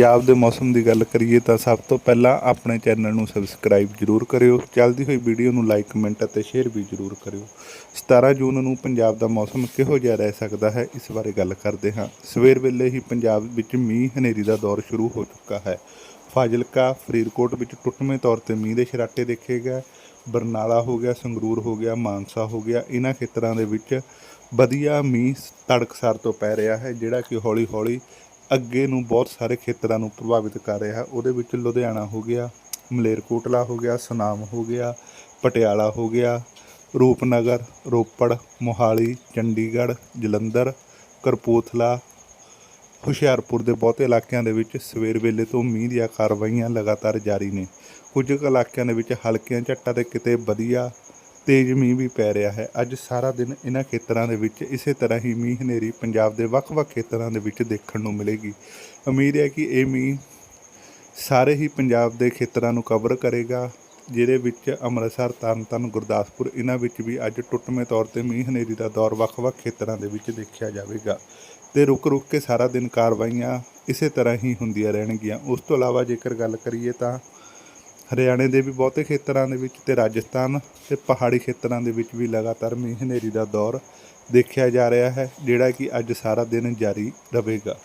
ਪੰਜਾਬ ਦੇ ਮੌਸਮ ਦੀ ਗੱਲ ਕਰੀਏ ਤਾਂ ਸਭ ਤੋਂ ਪਹਿਲਾਂ ਆਪਣੇ ਚੈਨਲ ਨੂੰ ਸਬਸਕ੍ਰਾਈਬ ਜ਼ਰੂਰ ਕਰਿਓ। ਚੱਲਦੀ ਹੋਈ ਵੀਡੀਓ ਨੂੰ ਲਾਈਕ, ਕਮੈਂਟ ਅਤੇ ਸ਼ੇਅਰ ਵੀ ਜ਼ਰੂਰ ਕਰਿਓ। 17 ਜੂਨ ਨੂੰ ਪੰਜਾਬ ਦਾ ਮੌਸਮ ਕਿਹੋ ਜਿਹਾ ਰਹਿ ਸਕਦਾ ਹੈ, ਇਸ ਬਾਰੇ ਗੱਲ ਕਰਦੇ ਹਾਂ। ਸਵੇਰ ਵੇਲੇ ਹੀ ਪੰਜਾਬ ਵਿੱਚ ਮੀਂਹ ਹਨੇਰੀ ਦਾ ਦੌਰ ਸ਼ੁਰੂ ਹੋ ਚੁੱਕਾ ਹੈ। ਫਾਜ਼ਿਲਕਾ, ਫਰੀਦਕੋਟ ਵਿੱਚ ਟੁੱਟਵੇਂ ਤੌਰ ਤੇ ਮੀਂਹ ਦੇ ਸ਼ਰਾਟੇ ਦੇਖੇ ਗਏ। ਬਰਨਾਲਾ ਹੋ ਗਿਆ, ਸੰਗਰੂਰ ਹੋ ਗਿਆ, ਮਾਨਸਾ ਹੋ ਗਿਆ। ਇਹਨਾਂ ਖੇਤਰਾਂ ਦੇ ਵਿੱਚ ਵਧੀਆ ਮੀਂਹ ਤੜਕਸਾਰ ਤੋਂ ਪੈ ਰਿਹਾ ਹੈ, ਜਿਹੜਾ ਕਿ ਹੌਲੀ ਹੌਲੀ ਅੱਗੇ ਨੂੰ ਬਹੁਤ ਸਾਰੇ ਖੇਤਰਾਂ ਨੂੰ ਪ੍ਰਭਾਵਿਤ ਕਰ ਰਿਹਾ ਹੈ। ਉਹਦੇ ਵਿੱਚ ਲੁਧਿਆਣਾ ਹੋ ਗਿਆ, ਮਲੇਰਕੋਟਲਾ ਹੋ ਗਿਆ, ਸੁਨਾਮ ਹੋ ਗਿਆ, ਪਟਿਆਲਾ ਹੋ ਗਿਆ, ਰੂਪਨਗਰ, ਰੋਪੜ, ਮੋਹਾਲੀ, ਚੰਡੀਗੜ੍ਹ, ਜਲੰਧਰ ਕਰਪੂਥਲਾ ਹੁਸ਼ਿਆਰਪੁਰ ਦੇ ਬਹੁਤੇ ਇਲਾਕਿਆਂ ਦੇ ਵਿੱਚ ਸਵੇਰ ਵੇਲੇ ਤੋਂ ਮੀਂਹ ਦੀਆਂ ਕਾਰਵਾਈਆਂ ਲਗਾਤਾਰ ਜਾਰੀ ਨੇ। ਕੁਝ ਇਲਾਕਿਆਂ ਦੇ ਵਿੱਚ ਹਲਕੀਆਂ ਝੱਟਾਂ ਤੇ ਕਿਤੇ ਵਧੀਆ ਤੇਜ਼ ਮੀਂਹ ਵੀ ਪੈ ਰਿਹਾ ਹੈ। ਅੱਜ ਸਾਰਾ ਦਿਨ ਇਹਨਾਂ ਖੇਤਰਾਂ ਦੇ ਵਿੱਚ ਇਸੇ ਤਰ੍ਹਾਂ ਹੀ ਮੀਂਹ ਹਨੇਰੀ ਪੰਜਾਬ ਦੇ ਵੱਖ-ਵੱਖ ਖੇਤਰਾਂ ਦੇ ਵਿੱਚ ਦੇਖਣ ਨੂੰ ਮਿਲੇਗੀ। ਉਮੀਦ ਹੈ ਕਿ ਇਹ ਮੀਂਹ ਸਾਰੇ ਹੀ ਪੰਜਾਬ ਦੇ ਖੇਤਰਾਂ ਨੂੰ ਕਵਰ ਕਰੇਗਾ, ਜਿਹਦੇ ਵਿੱਚ ਅੰਮ੍ਰਿਤਸਰ, ਤਰਨਤਾਰਨ, ਗੁਰਦਾਸਪੁਰ ਇਹਨਾਂ ਵਿੱਚ ਵੀ ਅੱਜ ਟੁੱਟਵੇਂ ਤੌਰ ਤੇ ਮੀਂਹ ਹਨੇਰੀ ਦਾ ਦੌਰ ਵੱਖ-ਵੱਖ ਖੇਤਰਾਂ ਦੇ ਵਿੱਚ ਦੇਖਿਆ ਜਾਵੇਗਾ ਤੇ ਰੁਕ-ਰੁਕ ਕੇ ਸਾਰਾ ਦਿਨ ਕਾਰਵਾਈਆਂ ਇਸੇ ਤਰ੍ਹਾਂ ਹੀ ਹੁੰਦੀਆਂ ਰਹਿਣਗੀਆਂ। ਉਸ ਤੋਂ ਇਲਾਵਾ ਜੇਕਰ ਗੱਲ ਕਰੀਏ ਤਾਂ ਹਰਿਆਣੇ ਦੇ ਵੀ ਬਹੁਤੇ ਖੇਤਰਾਂ ਦੇ ਵਿੱਚ ਤੇ ਰਾਜਸਥਾਨ ਤੇ ਪਹਾੜੀ ਖੇਤਰਾਂ ਦੇ ਵਿੱਚ ਵੀ ਲਗਾਤਾਰ ਮੀਂਹ ਹਨੇਰੀ ਦਾ ਦੌਰ ਦੇਖਿਆ ਜਾ ਰਿਹਾ ਹੈ, ਜਿਹੜਾ ਕਿ ਅੱਜ ਸਾਰਾ ਦਿਨ ਜਾਰੀ ਰਹੇਗਾ।